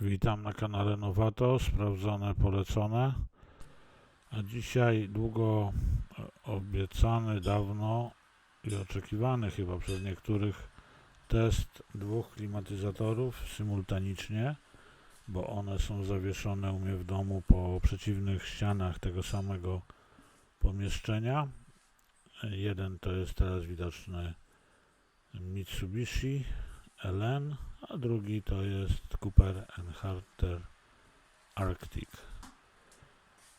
Witam na kanale Nowato, sprawdzone, polecone. A dzisiaj długo e, obiecany, dawno i oczekiwany chyba przez niektórych test dwóch klimatyzatorów symultanicznie, bo one są zawieszone u mnie w domu po przeciwnych ścianach tego samego pomieszczenia. Jeden to jest teraz widoczny Mitsubishi LN, a drugi to jest Cooper Hunter Arctic.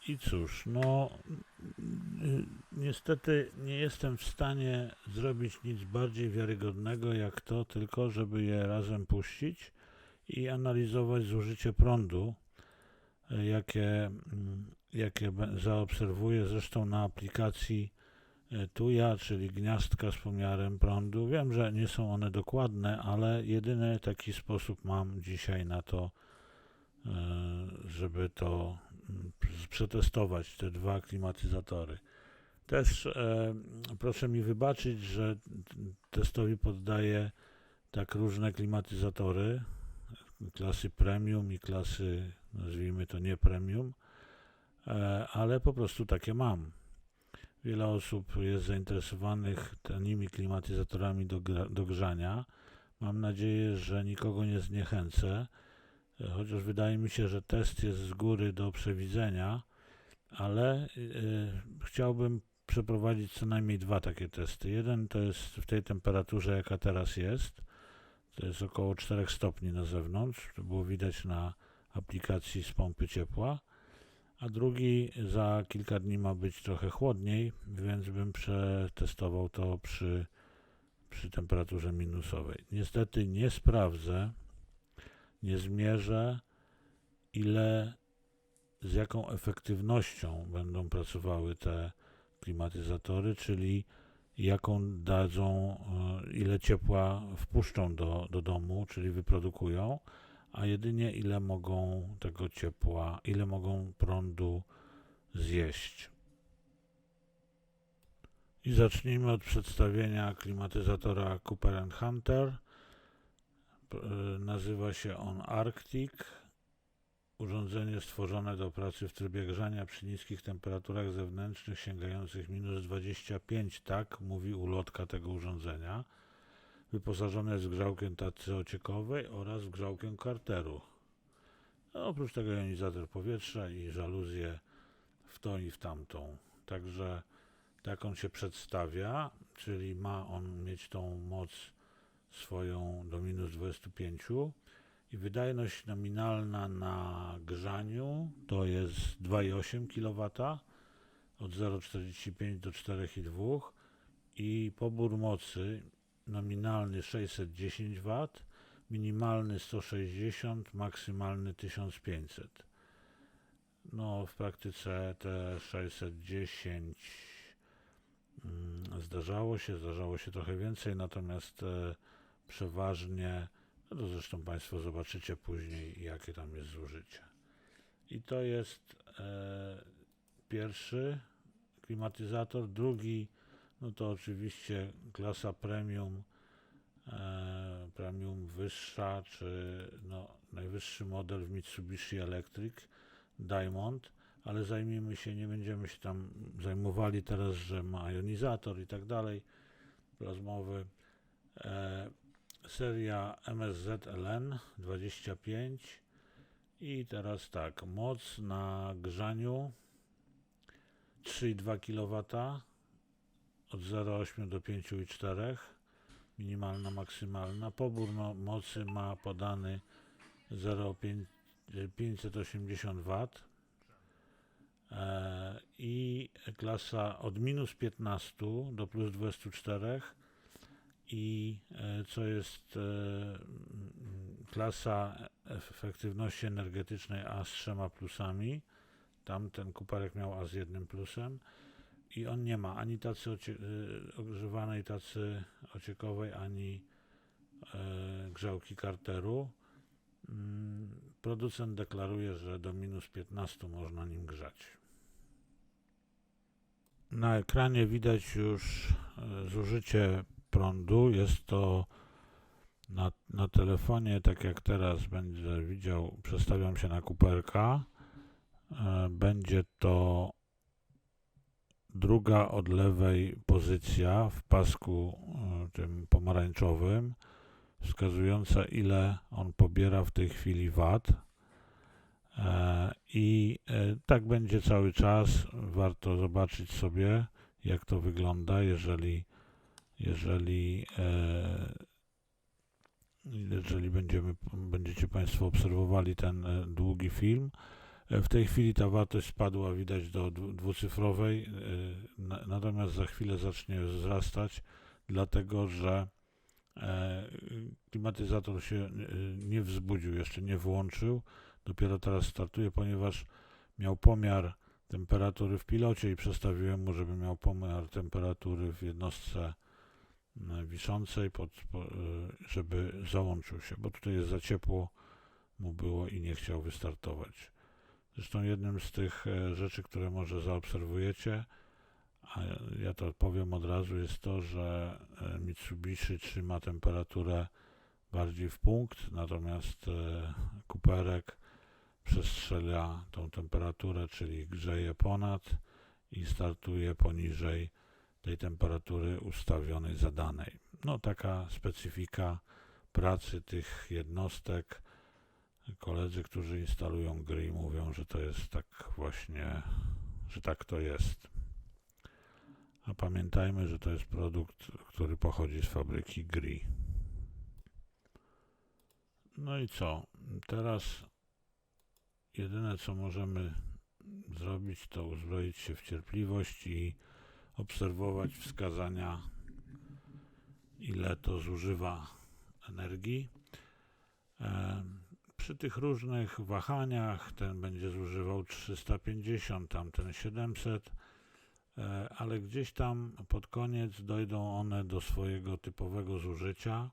I cóż, no niestety nie jestem w stanie zrobić nic bardziej wiarygodnego jak to, tylko żeby je razem puścić i analizować zużycie prądu, jakie, jakie zaobserwuję zresztą na aplikacji Tuja, czyli gniazdka z pomiarem prądu. Wiem, że nie są one dokładne, ale jedyny taki sposób mam dzisiaj na to, y, żeby to mm, przetestować, te dwa klimatyzatory. Też e, proszę mi wybaczyć, że testowi poddaję tak różne klimatyzatory klasy premium i klasy, nazwijmy to nie premium, e, ale po prostu takie mam. Wiele osób jest zainteresowanych tanimi klimatyzatorami do, do grzania. Mam nadzieję, że nikogo nie zniechęcę, e, chociaż wydaje mi się, że test jest z góry do przewidzenia, ale e, chciałbym przeprowadzić co najmniej dwa takie testy. Jeden to jest w tej temperaturze, jaka teraz jest, to jest około 4 stopni na zewnątrz, to było widać na aplikacji z pompy ciepła a drugi za kilka dni ma być trochę chłodniej, więc bym przetestował to przy, przy temperaturze minusowej. Niestety nie sprawdzę, nie zmierzę, ile, z jaką efektywnością będą pracowały te klimatyzatory, czyli jaką dadzą, e, ile ciepła wpuszczą do, do domu, czyli wyprodukują a jedynie ile mogą tego ciepła, ile mogą prądu zjeść. I zacznijmy od przedstawienia klimatyzatora Cooper Hunter. Y, Nazywa się on Arctic. Urządzenie stworzone do pracy w trybie grzania przy niskich temperaturach zewnętrznych sięgających minus 25, tak mówi ulotka tego urządzenia wyposażone jest w grzałkę tacy ociekowej oraz w grzałkę karteru. No, oprócz tego jonizator powietrza i żaluzję w tą i w tamtą. Także tak on się przedstawia, czyli ma on mieć tą moc swoją do minus 25 i wydajność nominalna na grzaniu to jest 2,8 kW od 0,45 do 4,2 i pobór mocy nominalny 610 W, minimalny 160, maksymalny 1500. No, w praktyce te 610 mm, zdarzało się, zdarzało się trochę więcej, natomiast e, przeważnie, no to zresztą Państwo zobaczycie później, jakie tam jest zużycie. I to jest e, pierwszy klimatyzator, drugi no to oczywiście klasa premium, e, premium wyższa, czy no, najwyższy model w Mitsubishi Electric Diamond, ale zajmijmy się, nie będziemy się tam zajmowali teraz, że ma jonizator i tak dalej, plazmowy. E, seria MSZ LN 25 i teraz tak, moc na grzaniu 3,2 kW od 0,8 do 5,4 minimalna, maksymalna. Pobór mocy ma podany 0,5 580 W e, i klasa od minus 15 do plus 24 i e, co jest e, klasa efektywności energetycznej A z trzema plusami. Tam ten kuparek miał A z jednym plusem i on nie ma ani tacy ocie- y, ogrzewanej tacy ociekowej, ani e, grzałki karteru. Mm, Producent deklaruje, że do minus 15 można nim grzać. Na ekranie widać już e, zużycie prądu. Jest to Na, na telefonie, tak jak teraz będę widział, przestawiam się na kuperka. E, Będzie to druga od lewej pozycja w pasku e, tym pomarańczowym, wskazująca ile on pobiera w tej chwili wat. E, I e, tak będzie cały czas. Warto zobaczyć sobie, jak to wygląda, jeżeli, jeżeli, jeżeli będziemy, będziecie Państwo obserwowali ten długi film. W tej chwili ta wartość spadła, widać, do dwu- dwucyfrowej, na- natomiast za chwilę zacznie wzrastać, dlatego że e, klimatyzator się e, nie wzbudził, jeszcze nie włączył, dopiero teraz startuje, ponieważ miał pomiar temperatury w pilocie i przestawiłem mu, żeby miał pomiar temperatury w jednostce e, wiszącej, pod, po, żeby załączył się, bo tutaj jest za ciepło mu było i nie chciał wystartować. Zresztą jednym z tych e, rzeczy, które może zaobserwujecie, a ja to powiem od razu, jest to, że e, Mitsubishi trzyma temperaturę bardziej w punkt, natomiast e, kuperek przestrzela tą temperaturę, czyli grzeje ponad i startuje poniżej tej temperatury ustawionej zadanej. No taka specyfika pracy tych jednostek. Koledzy, którzy instalują gry, mówią, że to jest tak właśnie, że tak to jest. A pamiętajmy, że to jest produkt, który pochodzi z fabryki gry. No i co? Teraz jedyne co możemy zrobić, to uzbroić się w cierpliwość i obserwować wskazania, ile to zużywa energii. Przy tych różnych wahaniach ten będzie zużywał 350, tamten 700, e, ale gdzieś tam pod koniec dojdą one do swojego typowego zużycia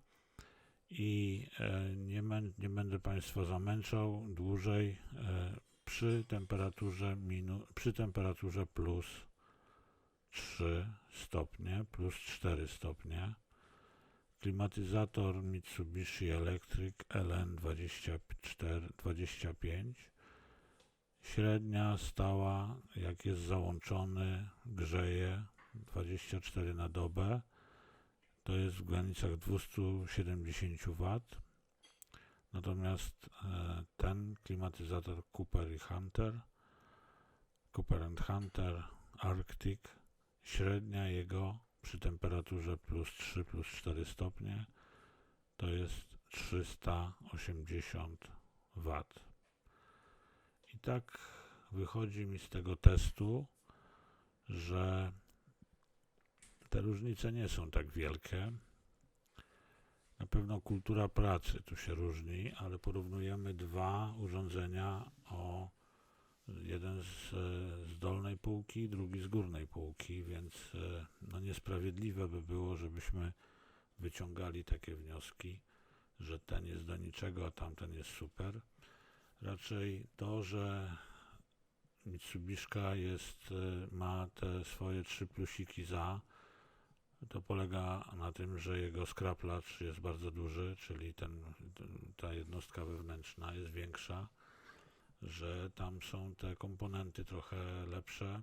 i e, nie, nie będę Państwa zamęczał dłużej e, przy temperaturze minu, przy temperaturze plus 3 stopnie, plus 4 stopnie. Klimatyzator Mitsubishi Electric LN2425. Średnia stała, jak jest załączony, grzeje 24 na dobę. To jest w granicach 270 W. Natomiast e, ten klimatyzator Cooper i Hunter, Cooper and Hunter Arctic, średnia jego przy temperaturze plus 3, plus 4 stopnie to jest 380 W. I tak wychodzi mi z tego testu, że te różnice nie są tak wielkie. Na pewno kultura pracy tu się różni, ale porównujemy dwa urządzenia o jeden z, z dolnej półki, drugi z górnej półki, więc e, no niesprawiedliwe by było, żebyśmy wyciągali takie wnioski, że ten jest do niczego, a tamten jest super. Raczej to, że Mitsubishka jest, e, ma te swoje trzy plusiki za, to polega na tym, że jego skraplacz jest bardzo duży, czyli ten, ta jednostka wewnętrzna jest większa, że tam są te komponenty trochę lepsze,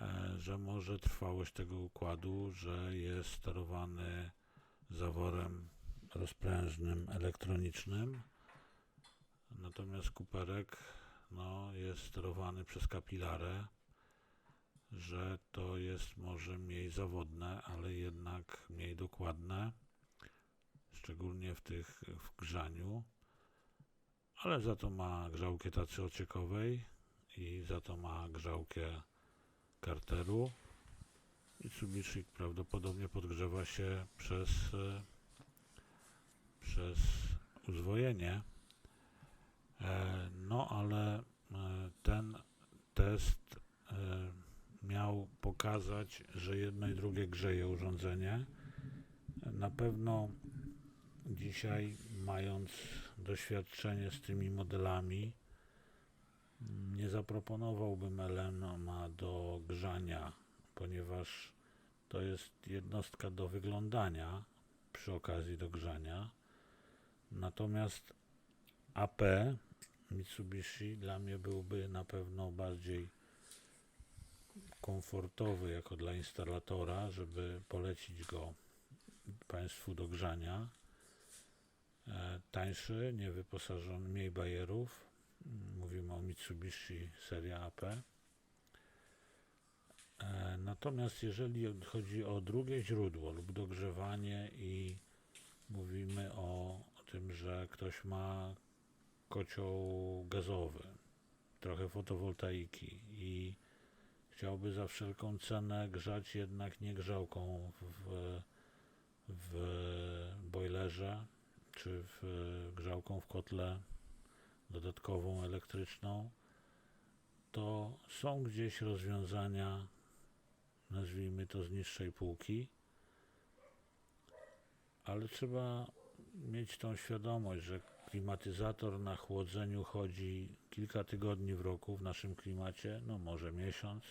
e, że może trwałość tego układu, że jest sterowany zaworem rozprężnym elektronicznym, natomiast kuperek no, jest sterowany przez kapilarę, że to jest może mniej zawodne, ale jednak mniej dokładne, szczególnie w tych w grzaniu, ale za to ma grzałkę tacy ociekowej i za to ma grzałkę karteru. Mitsubishi prawdopodobnie podgrzewa się przez, e, przez uzwojenie. E, No ale e, ten test miał pokazać, że jedno i drugie grzeje urządzenie. Na pewno dzisiaj, mając doświadczenie z tymi modelami, nie zaproponowałbym Elenoma do grzania, ponieważ to jest jednostka do wyglądania, przy okazji dogrzania. Natomiast AP Mitsubishi dla mnie byłby na pewno bardziej komfortowy jako dla instalatora, żeby polecić go Państwu do grzania. E, tańszy, niewyposażony, mniej bajerów. Mm, Mówimy o Mitsubishi seria AP. E, Natomiast jeżeli chodzi o drugie źródło lub dogrzewanie i mówimy o, tym, że ktoś ma kocioł gazowy, trochę fotowoltaiki i chciałby za wszelką cenę grzać jednak nie grzałką w, w boilerze czy w grzałką w kotle dodatkową elektryczną, to są gdzieś rozwiązania, nazwijmy to z niższej półki, ale trzeba mieć tą świadomość, że klimatyzator na chłodzeniu chodzi kilka tygodni w roku w naszym klimacie, no może miesiąc,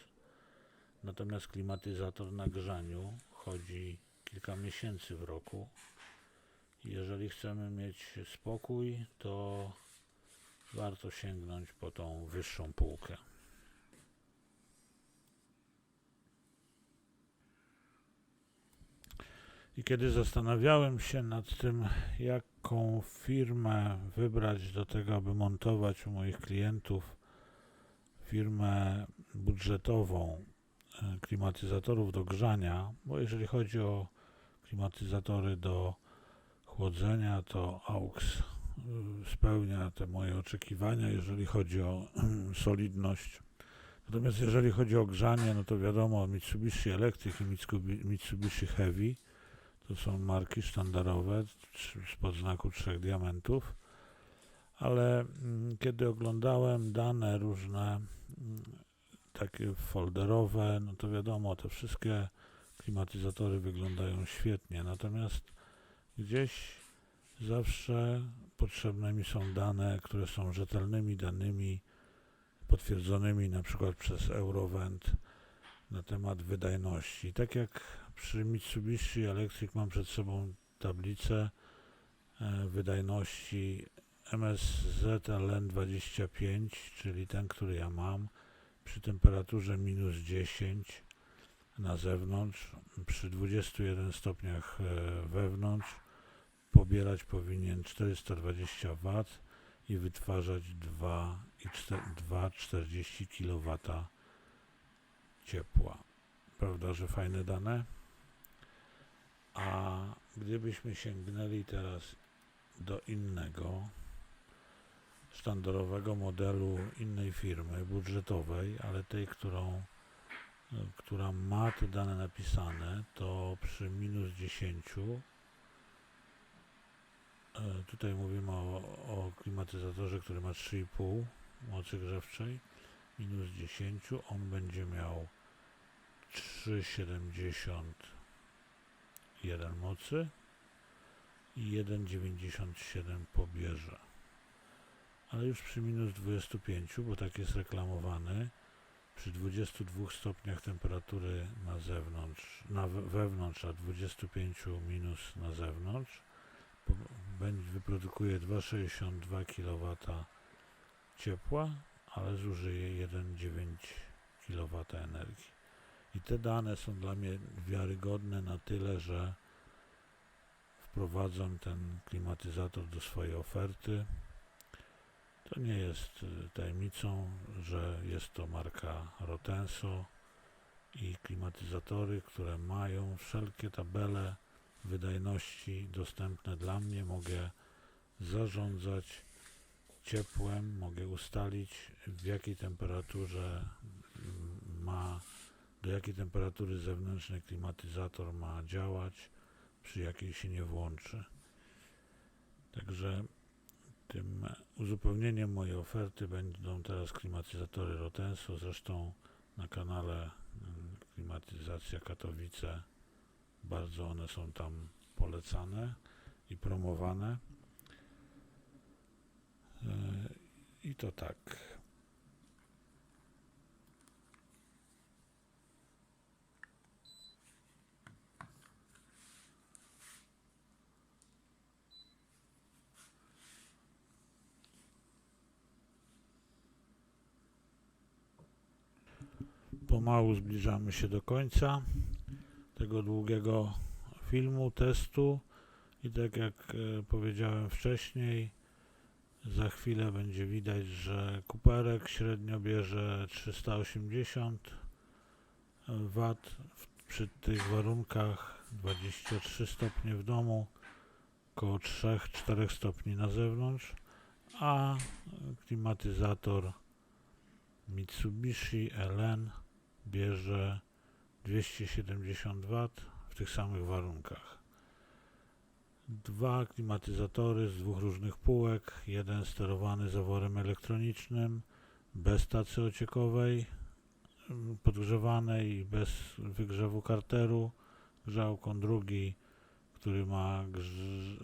natomiast klimatyzator na grzaniu chodzi kilka miesięcy w roku. Jeżeli chcemy mieć spokój, to warto sięgnąć po tą wyższą półkę. I kiedy zastanawiałem się nad tym, jaką firmę wybrać do tego, aby montować u moich klientów, firmę budżetową e, klimatyzatorów do grzania, bo jeżeli chodzi o klimatyzatory do chłodzenia, to AUX y, spełnia te moje oczekiwania, jeżeli chodzi o solidność. Natomiast jeżeli chodzi o grzanie, no to wiadomo, Mitsubishi Electric i Mitsubi- Mitsubishi Heavy to są marki sztandarowe spod znaku trzech diamentów, ale mm, kiedy oglądałem dane różne, mm, takie folderowe, no to wiadomo, te wszystkie klimatyzatory wyglądają świetnie, natomiast gdzieś zawsze potrzebne mi są dane, które są rzetelnymi danymi potwierdzonymi na przykład przez Eurovent na temat wydajności. Tak jak przy Mitsubishi Electric mam przed sobą tablicę e, wydajności MSZLN 25, czyli ten, który ja mam, przy temperaturze minus 10 na zewnątrz, przy 21 stopniach e, wewnątrz pobierać powinien 420 W i wytwarzać 2,40 kW ciepła. Prawda, że fajne dane? A gdybyśmy sięgnęli teraz do innego, sztandarowego modelu innej firmy, budżetowej, ale tej, którą, która ma te dane napisane, to przy minus 10 E, Tutaj mówimy o, o klimatyzatorze, który ma 3,5 mocy grzewczej, minus 10, on będzie miał 3,71 mocy i 1,97 pobierze. Ale już przy minus 25, bo tak jest reklamowany, przy 22 stopniach temperatury na zewnątrz, na we- wewnątrz, a 25 minus na zewnątrz, wyprodukuje 2,62 kW ciepła, ale zużyje 1,9 kW energii. I te dane są dla mnie wiarygodne na tyle, że wprowadzam ten klimatyzator do swojej oferty. To nie jest y, tajemnicą, że jest to marka Rotenso i klimatyzatory, które mają wszelkie tabele wydajności dostępne dla mnie. Mogę zarządzać ciepłem, mogę ustalić w jakiej temperaturze ma, do jakiej temperatury zewnętrzny klimatyzator ma działać, przy jakiej się nie włączy. Także tym uzupełnieniem mojej oferty będą teraz klimatyzatory Rotenso, zresztą na kanale mm, Klimatyzacja Katowice bardzo one są tam polecane i promowane. E, I to tak. Pomału zbliżamy się do końca tego długiego filmu, testu. I tak jak e, powiedziałem wcześniej, za chwilę będzie widać, że kuperek średnio bierze 380 W przy tych warunkach 23 stopnie w domu, około 3-4 stopni na zewnątrz, a klimatyzator Mitsubishi LN bierze 270 W w tych samych warunkach. Dwa klimatyzatory z dwóch różnych półek, jeden sterowany zaworem elektronicznym, bez tacy ociekowej, mm, podgrzewanej i bez wygrzewu karteru, grzałką, drugi, który ma grz-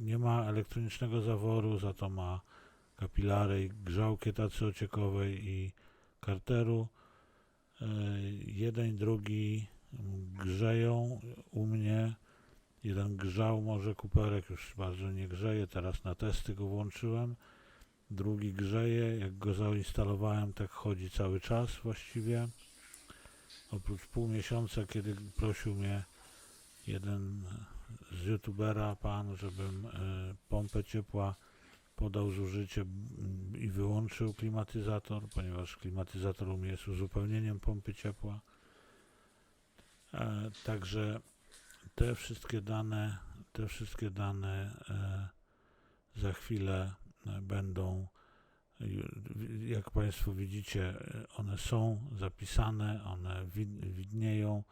nie ma elektronicznego zaworu, za to ma kapilary, i grzałkę tacy ociekowej i karteru. E, Jeden drugi grzeją u mnie. Jeden grzał może kuperek, już bardzo nie grzeje, teraz na testy go włączyłem. Drugi grzeje, jak go zainstalowałem, tak chodzi cały czas właściwie. Oprócz pół miesiąca, kiedy prosił mnie jeden z youtubera, pan, żebym e, pompę ciepła podał zużycie i wyłączył klimatyzator, ponieważ klimatyzator u mnie jest uzupełnieniem pompy ciepła. E, także te wszystkie dane, te wszystkie dane e, za chwilę e, będą, jak Państwo widzicie, one są zapisane, one wid- widnieją.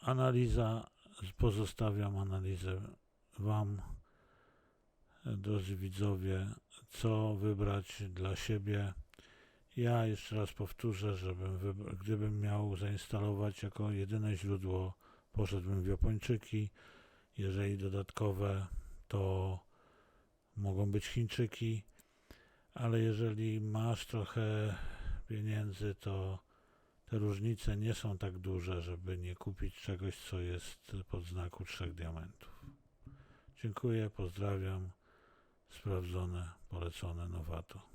Analiza, pozostawiam analizę Wam, drodzy widzowie, co wybrać dla siebie. Ja jeszcze raz powtórzę, żebym gdybym miał zainstalować jako jedyne źródło, poszedłbym w Japończyki. Jeżeli dodatkowe, to mogą być Chińczyki, ale jeżeli masz trochę pieniędzy, to te różnice nie są tak duże, żeby nie kupić czegoś, co jest pod znaku trzech diamentów. Dziękuję, pozdrawiam. Sprawdzone, polecone Nowato.